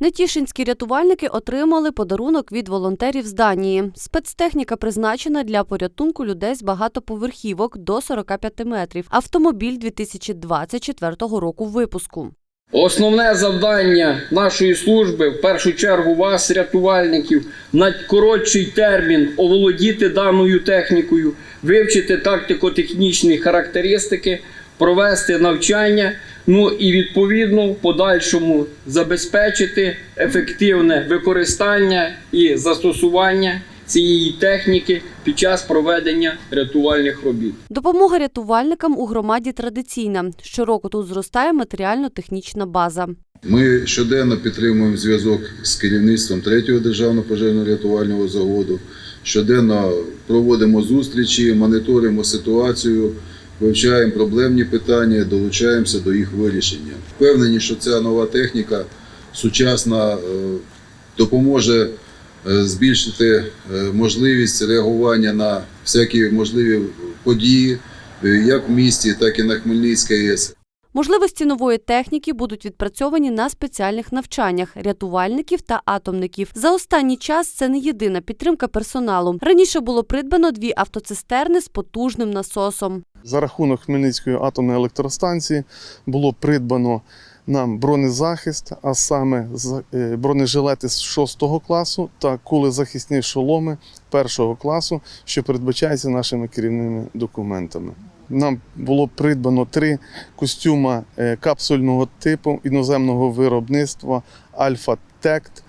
Нетішинські рятувальники отримали подарунок від волонтерів з Данії. Спецтехніка призначена для порятунку людей з багатоповерхівок до 45 метрів. Автомобіль 2024 року випуску. Основне завдання нашої служби, в першу чергу вас, рятувальників, на коротший термін оволодіти даною технікою, вивчити тактико-технічні характеристики, провести навчання, ну і відповідно в подальшому забезпечити ефективне використання і застосування цієї техніки під час проведення рятувальних робіт. Допомога рятувальникам у громаді традиційна. Щороку тут зростає матеріально-технічна база. Ми щоденно підтримуємо зв'язок з керівництвом третього державного пожежно-рятувального заводу. Щоденно проводимо зустрічі, моніторимо ситуацію, вивчаємо проблемні питання, долучаємося до їх вирішення. Впевнені, що ця нова техніка сучасна е, допоможе е, збільшити е, можливість реагування на всякі можливі події, як в місті, так і на Хмельницькій АЕС. Можливості нової техніки будуть відпрацьовані на спеціальних навчаннях рятувальників та атомників. За останній час це не єдина підтримка персоналу. Раніше було придбано дві автоцистерни з потужним насосом. За рахунок Хмельницької атомної електростанції було придбано нам бронезахист, а саме е, бронежилети з 6 класу та кулезахисні шоломи 1 класу, що передбачається нашими керівними документами. Нам було придбано три костюма е, капсульного типу іноземного виробництва Альфа Тект.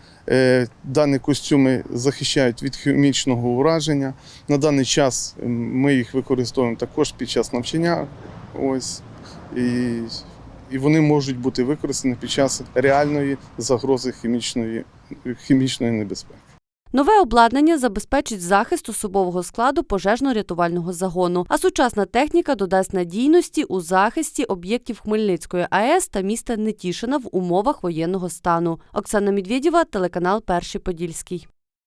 Дані костюми захищають від хімічного ураження. На даний час ми їх використовуємо також під час навчання. Ось і, і вони можуть бути використані під час реальної загрози хімічної, хімічної небезпеки. Нове обладнання забезпечить захист особового складу пожежно-рятувального загону, а сучасна техніка додасть надійності у захисті об'єктів Хмельницької АЕС та міста Нетішина в умовах воєнного стану. Оксана Медведєва, телеканал Перший Подільський.